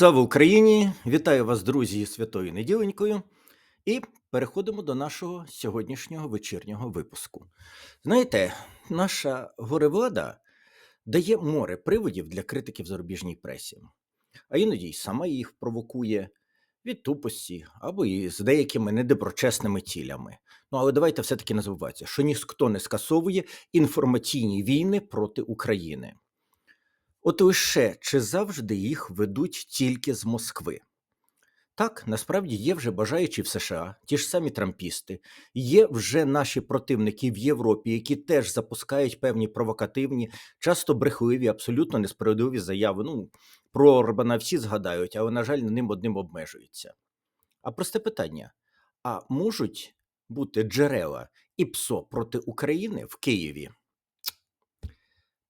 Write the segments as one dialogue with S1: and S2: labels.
S1: Слава Україні! Вітаю вас, друзі, святою неділенькою. І переходимо до нашого сьогоднішнього вечірнього випуску. Знаєте, наша горевлада дає море приводів для критики в зарубіжній пресі, а іноді й сама їх провокує від тупості або і з деякими недоброчесними цілями. Ну але давайте все-таки не забувайте, що ніхто не скасовує інформаційні війни проти України. От лише чи завжди їх ведуть тільки з Москви? Так, насправді є вже бажаючі в США, ті ж самі трампісти, є вже наші противники в Європі, які теж запускають певні провокативні, часто брехливі, абсолютно несправедливі заяви. Ну, про Орбана всі згадають, але, на жаль, ним одним обмежуються. А просте питання: а можуть бути джерела і ПСО проти України в Києві?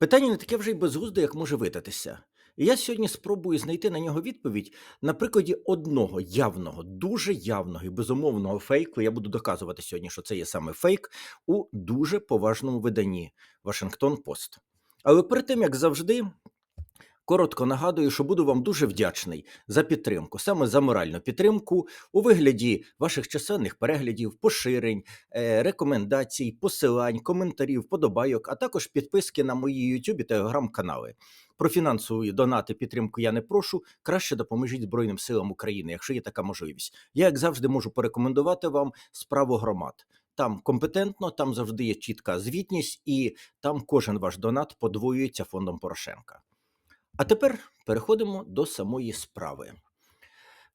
S1: Питання не таке вже й безглузде, як може видатися. І я сьогодні спробую знайти на нього відповідь на прикладі одного явного, дуже явного і безумовного фейку. Я буду доказувати сьогодні, що це є саме фейк у дуже поважному виданні Вашингтон Пост. Але перед тим, як завжди, коротко нагадую, що буду вам дуже вдячний за підтримку, саме за моральну підтримку у вигляді ваших численних переглядів, поширень, е, рекомендацій, посилань, коментарів, подобайок, а також підписки на мої YouTube і телеграм-канали. Про фінансові донати підтримку я не прошу. Краще допоможіть Збройним силам України, якщо є така можливість. Я, як завжди, можу порекомендувати вам справу громад. Там компетентно, там завжди є чітка звітність, і там кожен ваш донат подвоюється фондом Порошенка. А тепер переходимо до самої справи.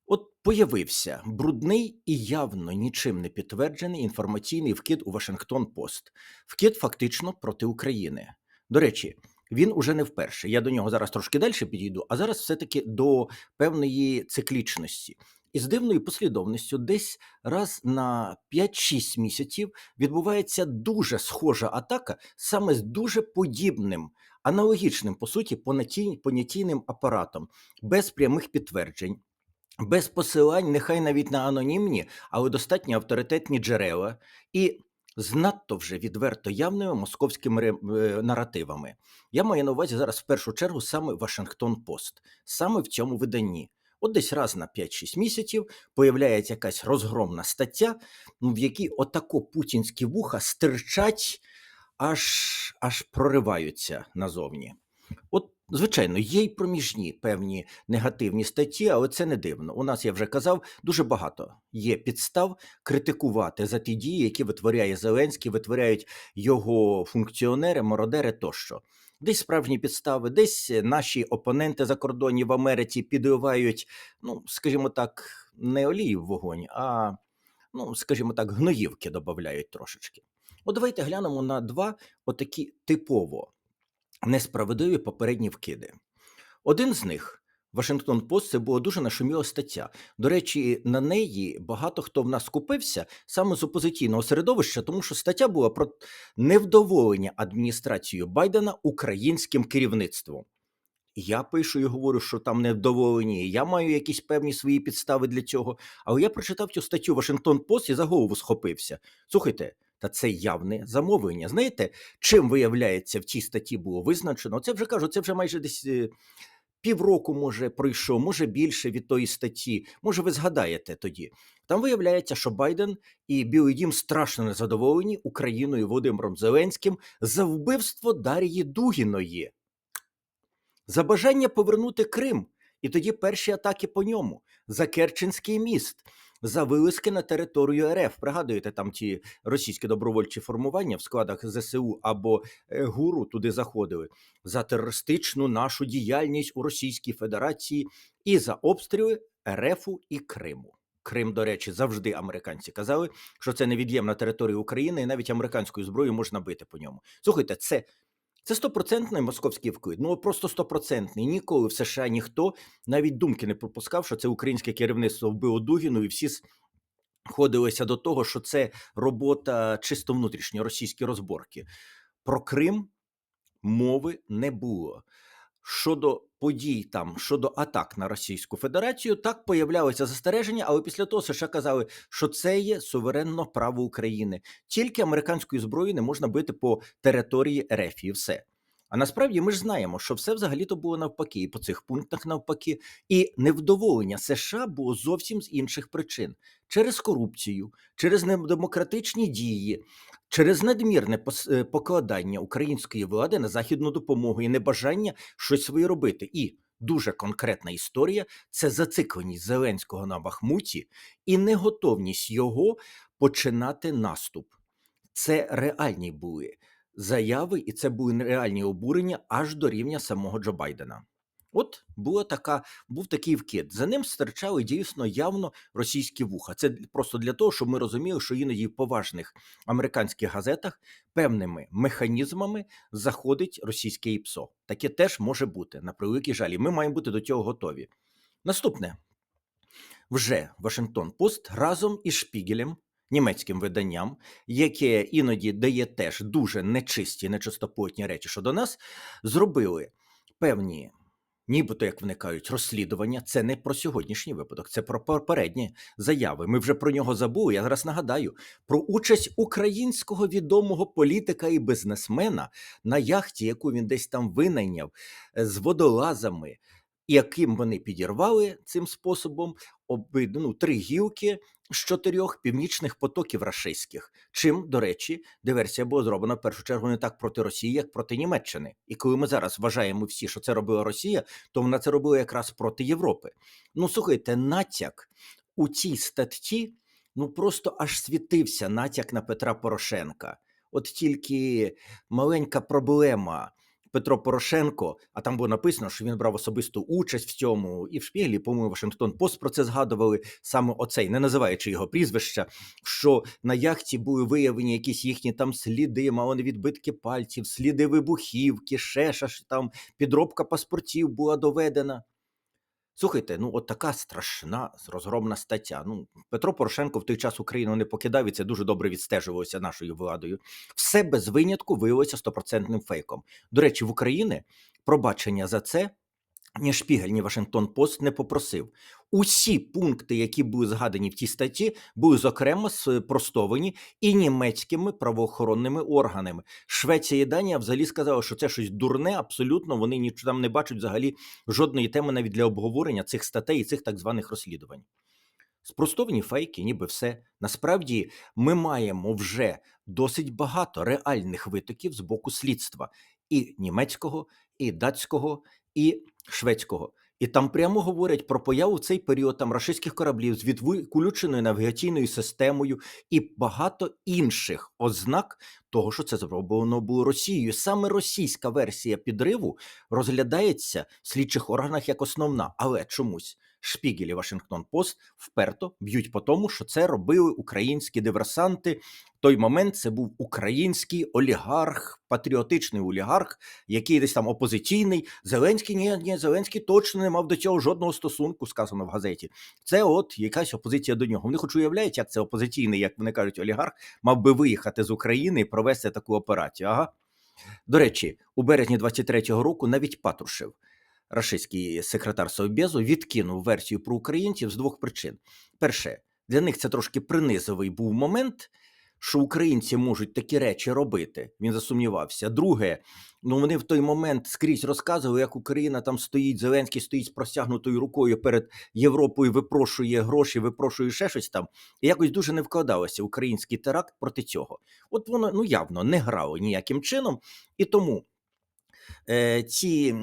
S1: От появився брудний і явно нічим не підтверджений інформаційний вкид у Вашингтон Пост. Вкид фактично проти України. До речі, він уже не вперше. Я до нього зараз трошки далі підійду, а зараз все-таки до певної циклічності. І з дивною послідовністю, десь раз на 5-6 місяців відбувається дуже схожа атака саме з дуже подібним, аналогічним, по суті, понятійним апаратом, без прямих підтверджень, без посилань, нехай навіть на анонімні, але достатньо авторитетні джерела, і з надто вже відверто явними московськими е, наративами. Я маю на увазі зараз в першу чергу саме Вашингтон Пост, саме в цьому виданні. От десь раз на 5-6 місяців появляється якась розгромна стаття, в якій отако путінські вуха стирчать, аж, аж прориваються назовні. От, звичайно, є й проміжні певні негативні статті, але це не дивно. У нас я вже казав, дуже багато є підстав критикувати за ті дії, які витворяє Зеленський, витворяють його функціонери, мародери тощо. Десь справжні підстави, десь наші опоненти за кордоні в Америці підливають, ну, скажімо так, не олії в вогонь, а, ну, скажімо так, гноївки додають трошечки. От давайте глянемо на два отакі типово несправедливі попередні вкиди. Один з них Вашингтон Пост це була дуже нашуміла стаття. До речі, на неї багато хто в нас купився саме з опозиційного середовища, тому що стаття була про невдоволення адміністрацією Байдена українським керівництвом. Я пишу і говорю, що там невдоволені. Я маю якісь певні свої підстави для цього. Але я прочитав цю статтю Вашингтон Пост і за голову схопився. Слухайте, та це явне замовлення. Знаєте, чим виявляється в цій статті було визначено? Це вже кажу, це вже майже десь е, півроку, може, пройшов, може більше від тої статті. Може, ви згадаєте тоді. Там виявляється, що Байден і Білий Дім страшно незадоволені Україною Володимиром Зеленським за вбивство Дар'ї Дугіної за бажання повернути Крим, і тоді перші атаки по ньому, за Керченський міст, за вилазки на територію РФ. Пригадуєте, там ті російські добровольчі формування в складах ЗСУ або е, ГУРу туди заходили, за терористичну нашу діяльність у Російській Федерації і за обстріли РФу і Криму. Крим, до речі, завжди американці казали, що це невід'ємна територія України, і навіть американською зброєю можна бити по ньому. Слухайте, це це стопроцентний московський вклад. Ну просто стопроцентний. Ніколи в США ніхто навіть думки не пропускав, що це українське керівництво вбило Дугіну, і всі сходилися до того, що це робота чисто внутрішньо російські розборки. Про Крим мови не було. Щодо подій там, щодо атак на Російську Федерацію, так появлялися застереження, але після того США казали, що це є суверенно право України. Тільки американською зброєю не можна бити по території РФ і все. А насправді ми ж знаємо, що все взагалі-то було навпаки, і по цих пунктах навпаки, і невдоволення США було зовсім з інших причин: через корупцію, через недемократичні дії, через надмірне е, покладання української влади на західну допомогу і небажання щось своє робити. І дуже конкретна історія це зацикленість Зеленського на Бахмуті і неготовність його починати наступ. Це реальні були заяви, і це були реальні обурення аж до рівня самого Джо Байдена. От була така, був такий вкид. За ним стирчали дійсно явно російські вуха. Це просто для того, щоб ми розуміли, що іноді в поважних американських газетах певними механізмами заходить російське ІПСО. Таке теж може бути на превеликий жаль. Ми маємо бути до цього готові. Наступне вже Вашингтон Пост разом із Шпігелем, німецьким виданням, яке іноді дає теж дуже нечисті, нечистоплотні речі щодо нас, зробили певні. Нібито, як вони кажуть, розслідування це не про сьогоднішній випадок, це про попередні заяви. Ми вже про нього забули. Я зараз нагадаю про участь українського відомого політика і бізнесмена на яхті, яку він десь там винайняв е, з водолазами, яким вони підірвали цим способом оби, ну, три гілки з чотирьох північних потоків рашистських. Чим, до речі, диверсія була зроблена в першу чергу не так проти Росії, як проти Німеччини. І коли ми зараз вважаємо всі, що це робила Росія, то вона це робила якраз проти Європи. Ну слухайте, натяк у цій статті ну просто аж світився натяк на Петра Порошенка. От тільки маленька проблема. Петро Порошенко, а там було написано, що він брав особисту участь в цьому, і в Шпіглі, по-моєму, Вашингтон Пост про це згадували саме оцей, не називаючи його прізвища, що на яхті були виявлені якісь їхні там сліди, мало не відбитки пальців, сліди вибухівки, ще щось там, підробка паспортів була доведена. Слухайте, ну от така страшна розгромна стаття. Ну, Петро Порошенко в той час Україну не покидав і це дуже добре відстежувалося нашою владою. Все без винятку виявилося стопроцентним фейком. До речі, в Україні пробачення за це ні Шпігель, ні Вашингтон Пост не попросив. Усі пункти, які були згадані в тій статті, були зокрема спростовані і німецькими правоохоронними органами. Швеція і Данія взагалі сказали, що це щось дурне, абсолютно вони нічого там не бачать взагалі жодної теми навіть для обговорення цих статей і цих так званих розслідувань. Спростовані фейки, ніби все. Насправді ми маємо вже досить багато реальних витоків з боку слідства і німецького, і датського, і шведського. І там прямо говорять про появу в цей період там рашистських кораблів з відключеною навігаційною системою і багато інших ознак того, що це зроблено було Росією. Саме російська версія підриву розглядається в слідчих органах як основна, але чомусь Шпігель і Вашингтон Пост вперто б'ють по тому, що це робили українські диверсанти. В той момент це був український олігарх, патріотичний олігарх, який десь там опозиційний. Зеленський ні, ні, Зеленський точно не мав до цього жодного стосунку, сказано в газеті. Це от якась опозиція до нього. Вони хоч уявляють, як це опозиційний, як вони кажуть, олігарх, мав би виїхати з України і провести таку операцію. Ага. До речі, у березні 23-го року навіть Патрушев, рашистський секретар Совбезу, відкинув версію про українців з двох причин. Перше, для них це трошки принизовий був момент, що українці можуть такі речі робити. Він засумнівався. Друге, ну вони в той момент скрізь розказували, як Україна там стоїть, Зеленський стоїть з простягнутою рукою перед Європою, випрошує гроші, випрошує ще щось там. І якось дуже не вкладалося український теракт проти цього. От воно ну явно не грало ніяким чином, і тому. Е, ці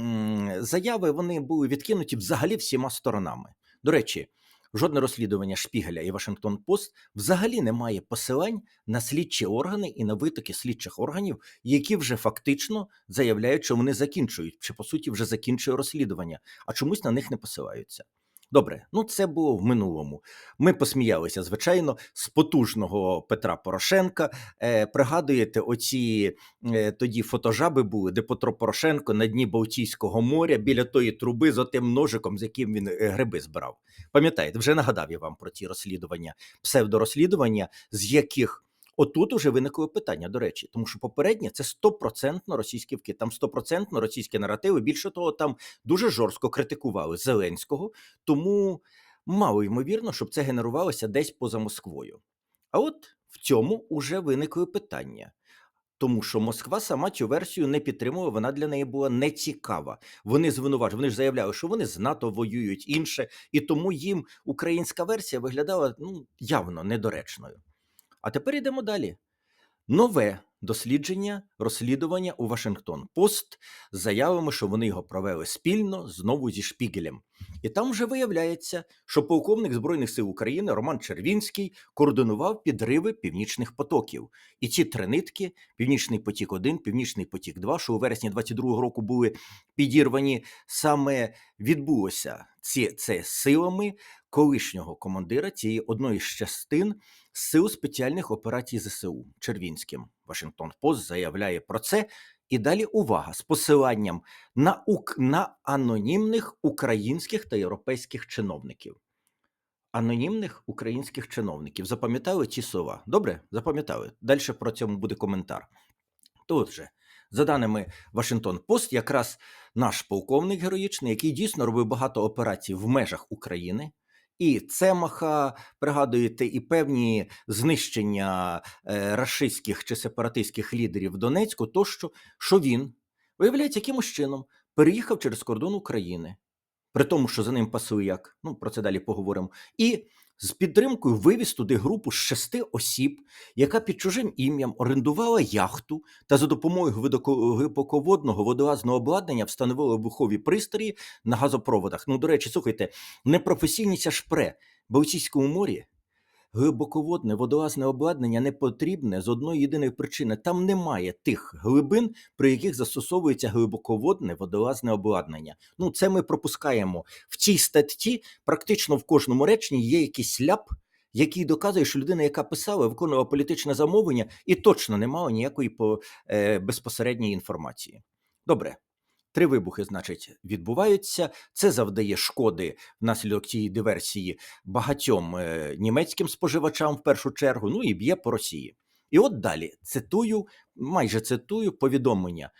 S1: заяви вони були відкинуті взагалі всіма сторонами. До речі, жодне розслідування Шпігеля і Вашингтон Пост взагалі не має посилань на слідчі органи і на витоки слідчих органів, які вже фактично заявляють, що вони закінчують, чи по суті вже закінчує розслідування, а чомусь на них не посилаються. Добре, ну це було в минулому. Ми посміялися, звичайно, з потужного Петра Порошенка. Е, пригадуєте, оці е, тоді фотожаби були, де Петро Порошенко на дні Балтійського моря біля тої труби з отим ножиком, з яким він е, гриби збирав. Пам'ятаєте, вже нагадав я вам про ті розслідування, псевдорозслідування, з яких отут уже виникло питання, до речі, тому що попереднє це стопроцентно російський вкид, там стопроцентно російські наративи. Більше того, там дуже жорстко критикували Зеленського, тому мало ймовірно, щоб це генерувалося десь поза Москвою. А от в цьому уже виникли питання. тому що Москва сама цю версію не підтримує, вона для неї була не цікава. Вони звинувачують, вони ж заявляли, що вони з НАТО воюють інше, і тому їм українська версія виглядала ну, явно недоречною. А тепер йдемо далі. Нове дослідження, розслідування у Вашингтон Пост з заявами, що вони його провели спільно знову зі Шпігелем. І там вже виявляється, що полковник Збройних сил України Роман Червінський координував підриви північних потоків. І ці три нитки: Північний потік 1 Північний потік 2 що у вересні 22-го року були підірвані, саме відбулося ці, це силами колишнього командира цієї одної з частин Сил спеціальних операцій ЗСУ Червінським. Вашингтон Пост заявляє про це. І далі увага з посиланням на ук на анонімних українських та європейських чиновників. Анонімних українських чиновників. Запам'ятали ці слова? Добре, запам'ятали. Далі про цьому буде коментар. Тут же, за даними Вашингтон Пост, якраз наш полковник героїчний, який дійсно робив багато операцій в межах України. І Цемаха, пригадуєте, і певні знищення е, рашистських чи сепаратистських лідерів в Донецьку, тощо, що він, виявляється, якимось чином переїхав через кордон України, при тому, що за ним пасує як, ну про це далі поговоримо, і з підтримкою вивіз туди групу з шести осіб, яка під чужим ім'ям орендувала яхту та за допомогою глибоко- глибоководного водолазного обладнання встановила вибухові пристрої на газопроводах. Ну, до речі, слухайте, непрофесійність аж пре. Балтійському морі глибоководне водолазне обладнання не потрібне з одної єдиної причини. Там немає тих глибин, при яких застосовується глибоководне водолазне обладнання. Ну, це ми пропускаємо. В цій статті практично в кожному реченні є якийсь ляп, який доказує, що людина, яка писала, виконувала політичне замовлення і точно не мала ніякої е, безпосередньої інформації. Добре. Три вибухи, значить, відбуваються. Це завдає шкоди внаслідок цієї диверсії багатьом е, німецьким споживачам в першу чергу, ну і б'є по Росії. І от далі цитую, майже цитую повідомлення.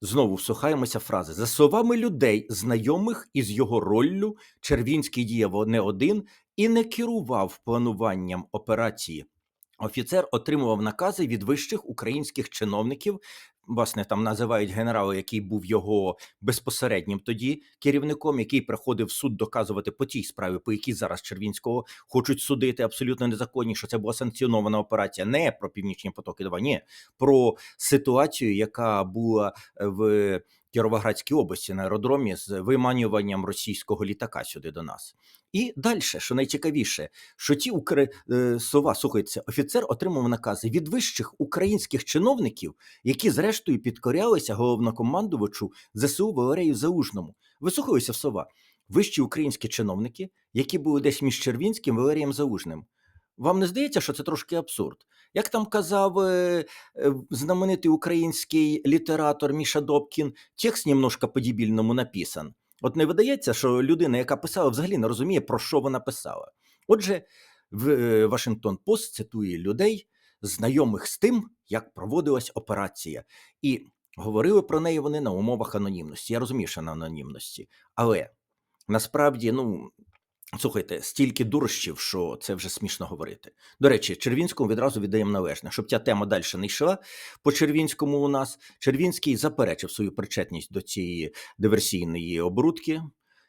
S1: Знову всухаємося фрази. За словами людей, знайомих із його роллю, Червінський діяв не один і не керував плануванням операції. Офіцер отримував накази від вищих українських чиновників. Власне, там називають генерала, який був його безпосереднім тоді керівником, який приходив суд доказувати по тій справі, по якій зараз Червінського хочуть судити. Абсолютно незаконні, що це була санкціонована операція, не про північні потоки 2 ні, про ситуацію, яка була в Кіровоградській області на аеродромі з виманюванням російського літака сюди до нас. І далі, що найцікавіше, що ті укр... е, слова, слухайте, офіцер отримав накази від вищих українських чиновників, які зрештою підкорялися головнокомандувачу ЗСУ Валерію Залужному. Вислухалися в слова. Вищі українські чиновники, які були десь між Червінським Валерієм Залужним. Вам не здається, що це трошки абсурд? Як там казав е, е, знаменитий український літератор Міша Добкін, текст немножко по-дебільному написан. От не видається, що людина, яка писала, взагалі не розуміє, про що вона писала. Отже, в е, Вашингтон Пост цитує людей, знайомих з тим, як проводилась операція, і говорили про неї вони на умовах анонімності. Я розумію, що на анонімності, але насправді, ну. Слухайте, стільки дурощів, що це вже смішно говорити. До речі, Червінському відразу віддаємо належне, щоб ця тема далі не йшла по Червінському у нас. Червінський заперечив свою причетність до цієї диверсійної оборудки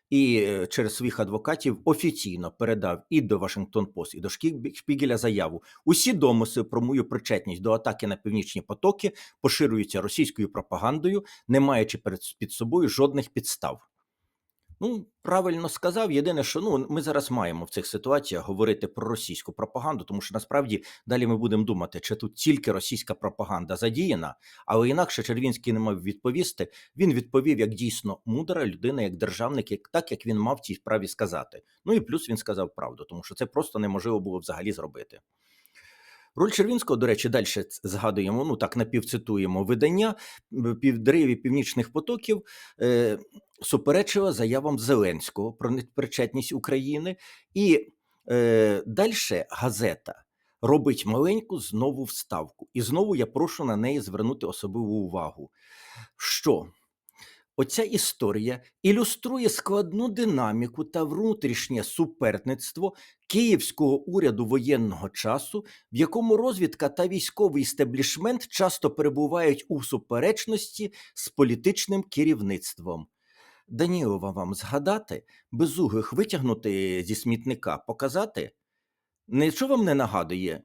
S1: і е, через своїх адвокатів офіційно передав і до Вашингтон Пост, і до Шпігеля заяву. Усі домисли про мою причетність до атаки на північні потоки поширюються російською пропагандою, не маючи перед під собою жодних підстав. Ну, правильно сказав. Єдине, що ну ми зараз маємо в цих ситуаціях говорити про російську пропаганду, тому що насправді далі ми будемо думати, чи тут тільки російська пропаганда задіяна, але інакше Червінський не мав відповісти. Він відповів як дійсно мудра людина, як державник, як так як він мав цій справі сказати. Ну і плюс він сказав правду, тому що це просто неможливо було взагалі зробити. Роль Червінського, до речі, далі згадуємо, ну так напівцитуємо видання півдриві північних потоків. Суперечила заявам Зеленського про непричетність України, і е, далі газета робить маленьку знову вставку. І знову я прошу на неї звернути особливу увагу. Що оця історія ілюструє складну динаміку та внутрішнє суперництво київського уряду воєнного часу, в якому розвідка та військовий стеблішмент часто перебувають у суперечності з політичним керівництвом. Данілова вам згадати, безугих витягнути зі смітника, показати? Нічого вам не нагадує?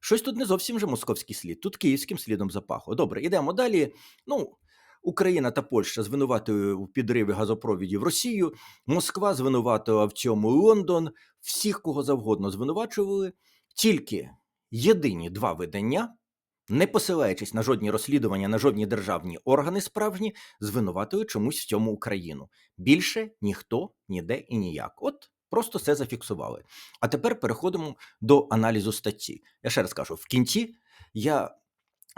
S1: Щось тут не зовсім вже московський слід, тут київським слідом запахло. Добре, йдемо далі. Ну, Україна та Польща звинуватили у підриві газопровідів Росію, Москва звинуватила в цьому Лондон, всіх кого завгодно звинувачували. Тільки єдині два видання, не посилаючись на жодні розслідування, на жодні державні органи справжні, звинуватили чомусь в цьому Україну. Більше ніхто ніде і ніяк. От просто це зафіксували. А тепер переходимо до аналізу статті. Я ще раз кажу: в кінці я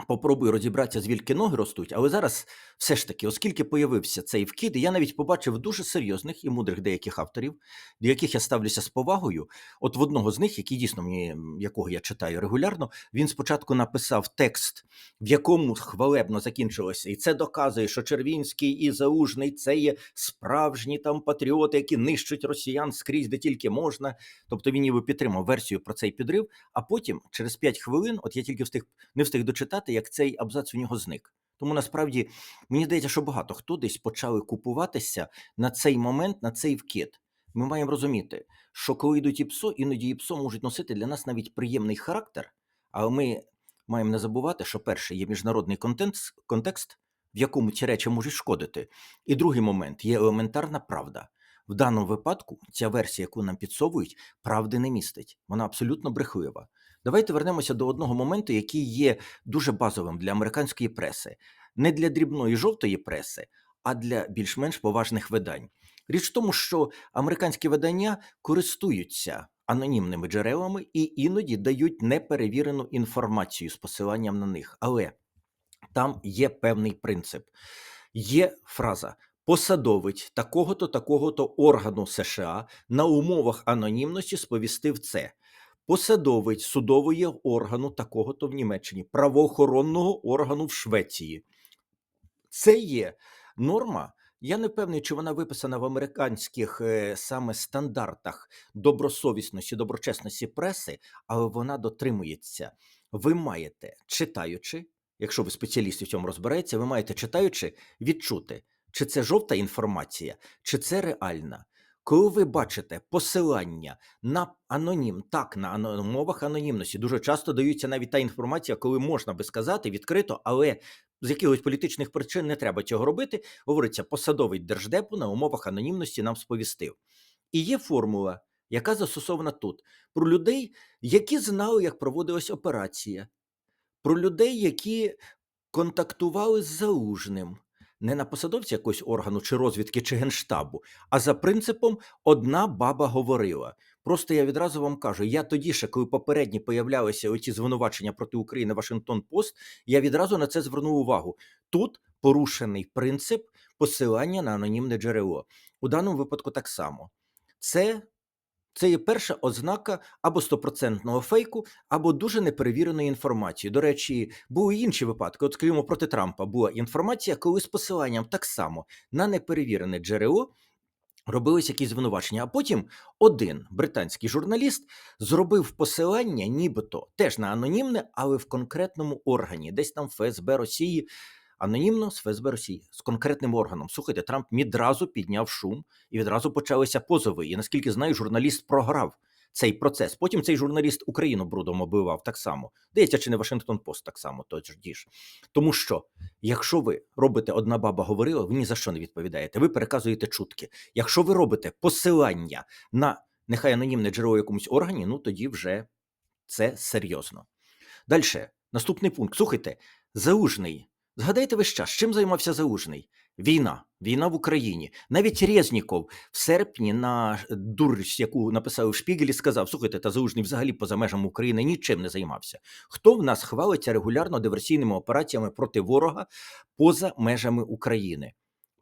S1: попробую розібратися, звідки ноги ростуть, але зараз все ж таки, оскільки появився цей вкид, я навіть побачив дуже серйозних і мудрих деяких авторів, до яких я ставлюся з повагою. От в одного з них, який дійсно мені, якого я читаю регулярно, він спочатку написав текст, в якому хвалебно закінчилося, і це доказує, що Червінський і Заужний це є справжні там патріоти, які нищать росіян скрізь, де тільки можна. Тобто він ніби підтримав версію про цей підрив. А потім, через 5 хвилин, от я тільки встиг не встиг дочитати, як цей абзац у нього зник. Тому насправді мені здається, що багато хто десь почали купуватися на цей момент, на цей вкид. Ми маємо розуміти, що коли йдуть ІПСО, іноді ІПСО можуть носити для нас навіть приємний характер, але ми маємо не забувати, що перше є міжнародний контекст, контекст, в якому ці речі можуть шкодити. І другий момент є елементарна правда. В даному випадку ця версія, яку нам підсовують, правди не містить. Вона абсолютно брехлива. Давайте вернемося до одного моменту, який є дуже базовим для американської преси, не для дрібної жовтої преси, а для більш-менш поважних видань. Річ в тому, що американські видання користуються анонімними джерелами і іноді дають неперевірену інформацію з посиланням на них. Але там є певний принцип. Є фраза посадовець такого-то, такого-то органу США на умовах анонімності сповістив це. Посадовець судової органу такого-то в Німеччині, правоохоронного органу в Швеції. Це є норма. Я не певний, чи вона виписана в американських е, саме стандартах добросовісності, доброчесності преси, але вона дотримується. Ви маєте, читаючи, якщо ви спеціаліст в цьому розбираєтеся, ви маєте читаючи відчути, чи це жовта інформація, чи це реальна. Коли ви бачите посилання на анонім, так на умовах анонімності, дуже часто даються навіть та інформація, коли можна би сказати відкрито, але з якихось політичних причин не треба цього робити. Говориться, посадовий держдепу на умовах анонімності нам сповістив. І є формула, яка застосована тут, про людей, які знали, як проводилась операція, про людей, які контактували з залужним. Не на посадовці якогось органу чи розвідки чи генштабу, а за принципом одна баба говорила. Просто я відразу вам кажу: я тоді ще, коли попередні появлялися оці звинувачення проти України Вашингтон Пост, я відразу на це звернув увагу. Тут порушений принцип посилання на анонімне джерело. У даному випадку так само. Це, це є перша ознака або стопроцентного фейку, або дуже неперевіреної інформації. До речі, були інші випадки. От, скажімо, проти Трампа була інформація, коли з посиланням так само на неперевірене джерело робились якісь звинувачення. А потім один британський журналіст зробив посилання, нібито теж на анонімне, але в конкретному органі, десь там ФСБ Росії. Анонімно з ФСБ Росії з конкретним органом. Слухайте, Трамп відразу підняв шум і відразу почалися позови. І наскільки знаю, журналіст програв цей процес. Потім цей журналіст Україну брудом оббивав так само. Здається, чи не Вашингтон Пост так само, тоді ж. Тому що, якщо ви робите одна баба говорила, ви ні за що не відповідаєте. Ви переказуєте чутки. Якщо ви робите посилання на нехай анонімне джерело якомусь органі, ну тоді вже це серйозно. Далі, наступний пункт. Слухайте, Заужний. Згадайте весь час, чим займався Заужний? Війна, війна в Україні. Навіть Резніков в серпні на дурість, яку написав у Шпігелі, сказав: слухайте, та Заужний взагалі поза межами України нічим не займався. Хто в нас хвалиться регулярно диверсійними операціями проти ворога поза межами України?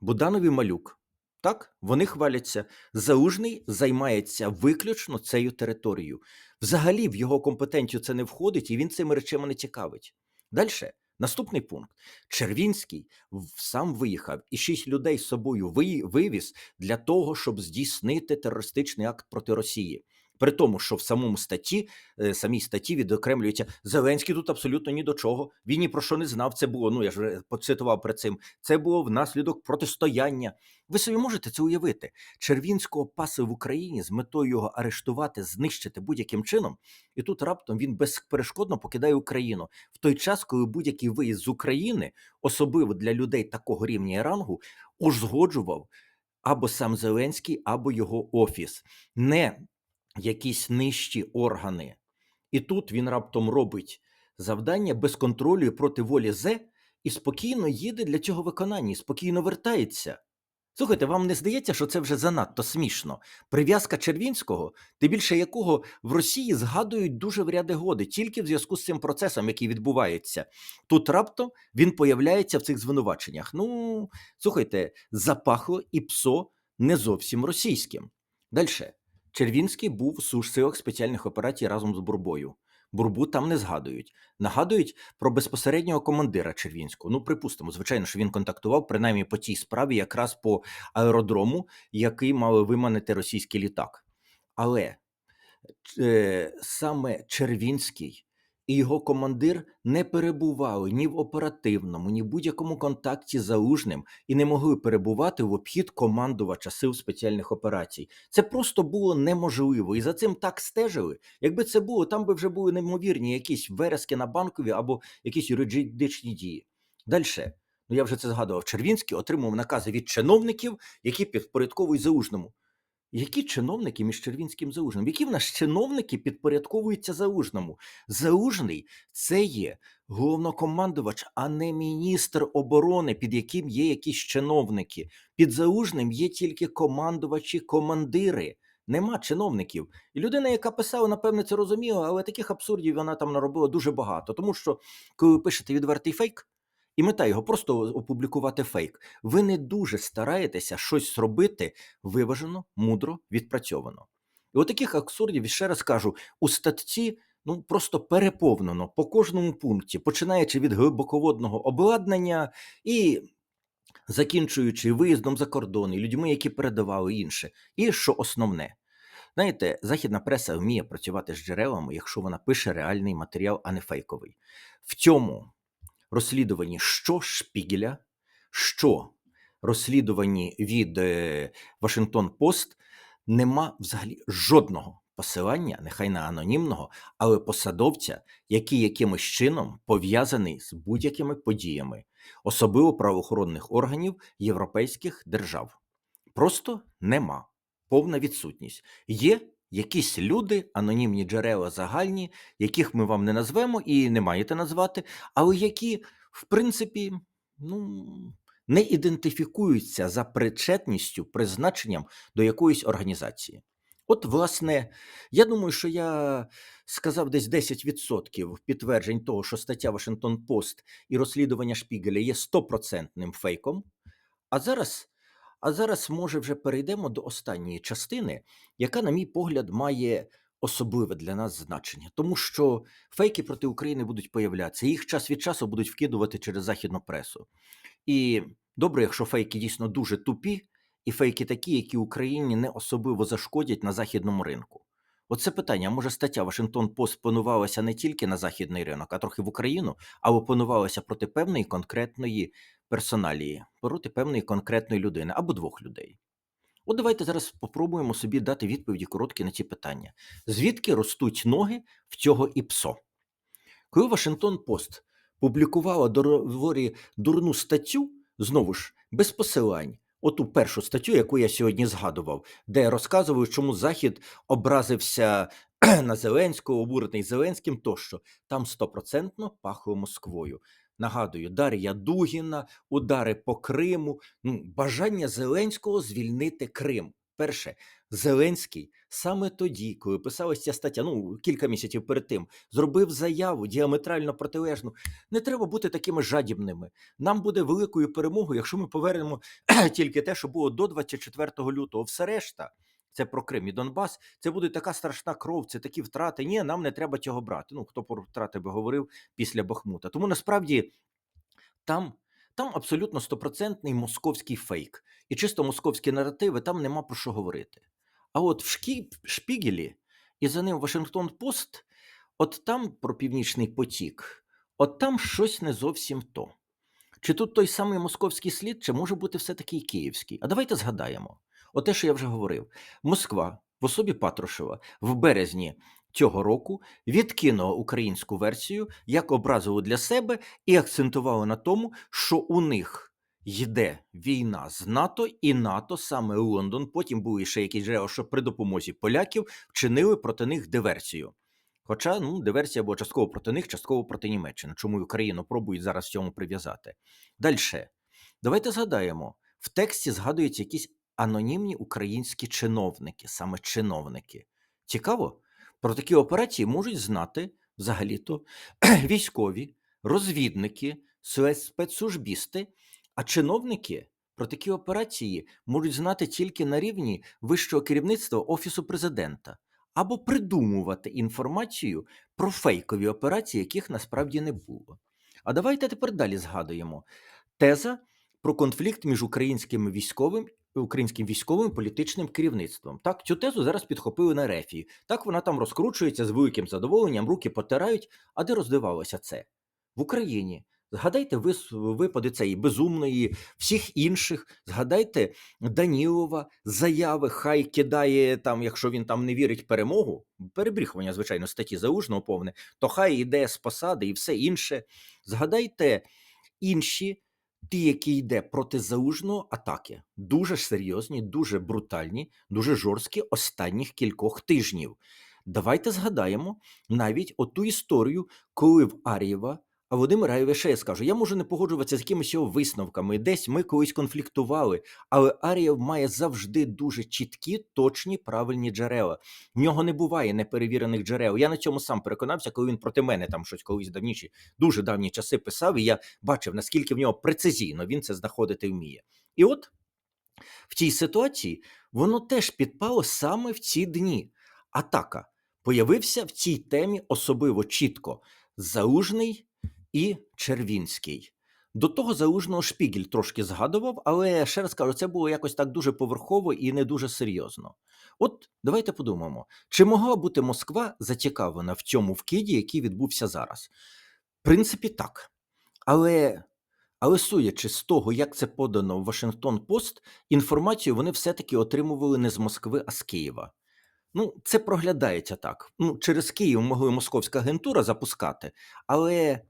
S1: Буданові малюк. Так, вони хваляться. Заужний займається виключно цією територією. Взагалі в його компетенцію це не входить, і він цими речами не цікавить. Далі Наступний пункт: Червінський сам виїхав і шість людей з собою ви- вивіз для того, щоб здійснити терористичний акт проти Росії. При тому, що в самому статті, е, самій статті відокремлюється Зеленський тут абсолютно ні до чого. Він ні про що не знав. Це було. Ну я ж поцитував перед цим. Це було внаслідок протистояння. Ви собі можете це уявити? Червінського паси в Україні з метою його арештувати, знищити будь-яким чином. І тут раптом він безперешкодно покидає Україну в той час, коли будь-який виїзд з України, особливо для людей такого рівня і рангу, узгоджував або сам Зеленський, або його офіс, не якісь нижчі органи. І тут він раптом робить завдання без контролю і проти волі Зе і спокійно їде для цього виконання, і спокійно вертається. Слухайте, вам не здається, що це вже занадто смішно? Прив'язка Червінського, тим більше якого в Росії згадують дуже в ряди годи, тільки в зв'язку з цим процесом, який відбувається. Тут раптом він появляється в цих звинуваченнях. Ну, слухайте, запахло і псо не зовсім російським. Далі. Червінський був у сушсилах спеціальних операцій разом з Бурбою. Бурбу там не згадують. Нагадують про безпосереднього командира Червінського. Ну, припустимо, звичайно, що він контактував принаймні по тій справі, якраз по аеродрому, який мали виманити російський літак. Але е, саме Червінський і його командир не перебували ні в оперативному, ні в будь-якому контакті з залужним і не могли перебувати в обхід командувача сил спеціальних операцій. Це просто було неможливо, і за цим так стежили. Якби це було, там би вже були неймовірні якісь верески на банкові або якісь юридичні дії. Далі. Ну я вже це згадував. Червінський отримав накази від чиновників, які підпорядковують залужному. Які чиновники між Червінським і Залужним? Які в нас чиновники підпорядковуються Залужному? Залужний це є головнокомандувач, а не міністр оборони, під яким є якісь чиновники. Під Залужним є тільки командувачі, командири. Нема чиновників. І людина, яка писала, напевне, це розуміла, але таких абсурдів вона там наробила дуже багато. Тому що, коли ви пишете відвертий фейк, і мета його просто опублікувати фейк, ви не дуже стараєтеся щось зробити виважено, мудро, відпрацьовано. І от таких абсурдів, ще раз кажу, у статті ну просто переповнено по кожному пункті, починаючи від глибоководного обладнання і закінчуючи виїздом за кордон, і людьми, які передавали інше. І що основне, знаєте, західна преса вміє працювати з джерелами, якщо вона пише реальний матеріал, а не фейковий. В цьому розслідуванні що Шпігеля, що розслідуванні від е, Вашингтон Пост нема взагалі жодного посилання, нехай на анонімного, але посадовця, який якимось чином пов'язаний з будь-якими подіями, особливо правоохоронних органів європейських держав. Просто нема. Повна відсутність. Є якісь люди, анонімні джерела загальні, яких ми вам не назвемо і не маєте назвати, але які, в принципі, ну, не ідентифікуються за причетністю, призначенням до якоїсь організації. От, власне, я думаю, що я сказав десь 10% підтверджень того, що стаття Вашингтон Пост і розслідування Шпігеля є стопроцентним фейком. А зараз, а зараз, може, вже перейдемо до останньої частини, яка, на мій погляд, має особливе для нас значення, тому що фейки проти України будуть появлятися, їх час від часу будуть вкидувати через західну пресу. І добре, якщо фейки дійсно дуже тупі, і фейки такі, які Україні не особливо зашкодять на західному ринку. Оце питання: а може стаття Вашингтон Пост панувалася не тільки на західний ринок, а трохи в Україну, або панувалася проти певної конкретної персоналії, проти певної конкретної людини або двох людей. От давайте зараз спробуємо собі дати відповіді короткі на ці питання. Звідки ростуть ноги в цього ІПСО? Коли Вашингтон Пост публікувала доволі дурну статтю, знову ж без посилань, оту першу статтю, яку я сьогодні згадував, де я розказую, чому Захід образився на Зеленського, обурений Зеленським тощо, там стопроцентно пахло Москвою. Нагадую, Дар'я Дугіна, удари по Криму, ну, бажання Зеленського звільнити Крим. Перше, Зеленський саме тоді, коли писалася ця стаття, ну кілька місяців перед тим, зробив заяву діаметрально протилежну. Не треба бути такими жадібними. Нам буде великою перемогою, якщо ми повернемо тільки те, що було до 24 лютого. Все решта, це про Крим і Донбас. Це буде така страшна кров, це такі втрати. Ні, нам не треба цього брати. Ну хто про втрати би говорив після Бахмута. Тому насправді Там, там абсолютно стопроцентний московський фейк. І чисто московські наративи, там нема про що говорити. А от в. Шпігелі і за ним Вашингтон Пост, от там про Північний потік, от там щось не зовсім то. Чи тут той самий московський слід, чи може бути все-таки і київський? А давайте згадаємо. От те, що я вже говорив: Москва в особі Патрушева в березні цього року відкинула українську версію як образову для себе і акцентувала на тому, що у них йде війна з НАТО, і НАТО, саме Лондон, потім були ще якісь джерела, що при допомозі поляків вчинили проти них диверсію. Хоча ну, диверсія була частково проти них, частково проти Німеччини. Чому Україну пробують зараз в цьому прив'язати? Далі. Давайте згадаємо: в тексті згадуються якісь анонімні українські чиновники, саме чиновники. Цікаво, про такі операції можуть знати взагалі-то військові, розвідники, спецслужбісти, а чиновники про такі операції можуть знати тільки на рівні вищого керівництва Офісу президента або придумувати інформацію про фейкові операції, яких насправді не було. А давайте тепер далі згадуємо теза про конфлікт між українським військовим. Українським військовим політичним керівництвом. Так, цю тезу зараз підхопили на рефі. Так вона там розкручується з великим задоволенням, руки потирають. А де роздивалося це? В Україні. Згадайте ви випади цієї безумної, всіх інших. Згадайте Данілова, заяви, хай кидає там, якщо він там не вірить перемогу, перебріхування, звичайно, статті заужного повне, то хай йде з посади і все інше. Згадайте інші, ті, які йде проти заужного атаки, дуже серйозні, дуже брутальні, дуже жорсткі останніх кількох тижнів. Давайте згадаємо навіть оту історію, коли в Ар'єва. А Володимир Гаєве ще я можу не погоджуватися з якимись його висновками. Десь ми колись конфліктували, але Арієв має завжди дуже чіткі, точні, правильні джерела. В нього не буває неперевірених джерел. Я на цьому сам переконався, коли він проти мене там щось колись давніші, дуже давні часи писав, і я бачив, наскільки в нього прецизійно він це знаходити вміє. І от в цій ситуації воно теж підпало саме в ці дні. Атака появився в цій темі особливо чітко. Заужний і Червінський. До того залужного Шпігель трошки згадував, але ще раз кажу, це було якось так дуже поверхово і не дуже серйозно. От давайте подумаємо, чи могла бути Москва зацікавлена в цьому вкиді, який відбувся зараз? В принципі, так. Але але судячи з того, як це подано в Вашингтон Пост, інформацію вони все-таки отримували не з Москви, а з Києва. Ну, це проглядається так. Ну, Через Київ могли московська агентура запускати, але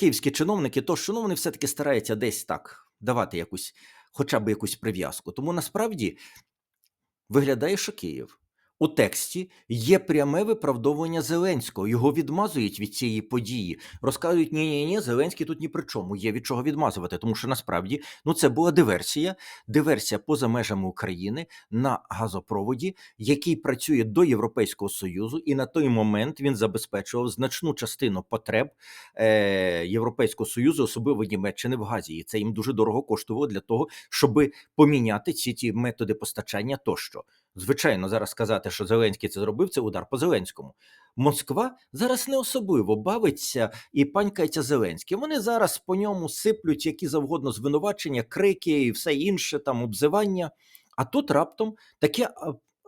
S1: київські чиновники, то що ну, все-таки стараються десь так давати якусь, хоча б якусь прив'язку. Тому насправді виглядає, що Київ. У тексті є пряме виправдовування Зеленського. Його відмазують від цієї події. Розказують, ні, ні, ні, Зеленський тут ні при чому. Є від чого відмазувати, тому що насправді ну це була диверсія, диверсія поза межами України на газопроводі, який працює до Європейського союзу, і на той момент він забезпечував значну частину потреб е, Європейського союзу, особливо Німеччини в газі. І це їм дуже дорого коштувало для того, щоб поміняти ці ті методи постачання тощо. Звичайно, зараз сказати, що Зеленський це зробив, це удар по Зеленському. Москва зараз не особливо бавиться і панькається Зеленським. Вони зараз по ньому сиплють які завгодно звинувачення, крики і все інше, там обзивання. А тут раптом таке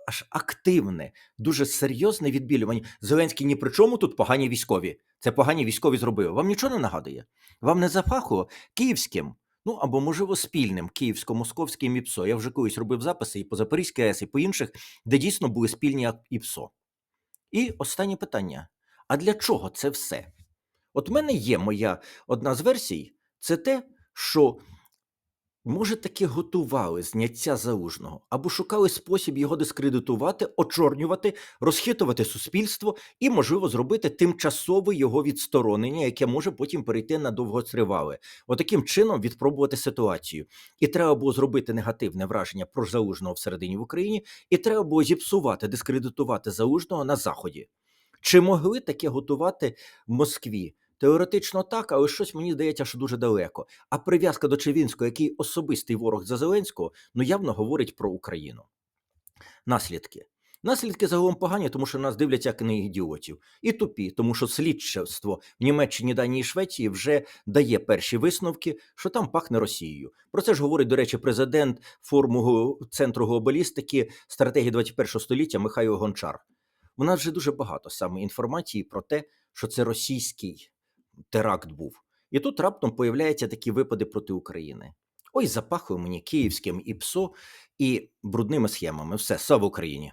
S1: аж активне, дуже серйозне відбілювання. Зеленський ні при чому тут погані військові. Це погані військові зробили. Вам нічого не нагадує? Вам не запахло київським Ну або, можливо, спільним київсько-московським ІПСО. Я вже колись робив записи і по Запорізькій АЕС, і по інших, де дійсно були спільні ІПСО. І останнє питання: а для чого це все? От в мене є моя одна з версій: це те, що Може, таки готували зняття залужного або шукали спосіб його дискредитувати, очорнювати, розхитувати суспільство і, можливо, зробити тимчасове його відсторонення, яке може потім перейти на довготривале. Отаким чином відпробувати ситуацію. І треба було зробити негативне враження про залужного всередині в Україні, і треба було зіпсувати, дискредитувати залужного на заході. Чи могли таке готувати в Москві? Теоретично так, але щось мені здається, що дуже далеко. А прив'язка до Чевінського, який особистий ворог за Зеленського, ну явно говорить про Україну. Наслідки. Наслідки загалом погані, тому що нас дивляться як на ідіотів, і тупі, тому що слідчство в Німеччині, Данії і Швеції вже дає перші висновки, що там пахне Росією. Про це ж говорить, до речі, президент форуму центру глобалістики стратегії 21 століття Михайло Гончар. У нас вже дуже багато саме інформації про те, що це російський теракт був. І тут раптом появляються такі випади проти України. Ой, запахує мені київським і ПСО, і брудними схемами. Все, слава Україні!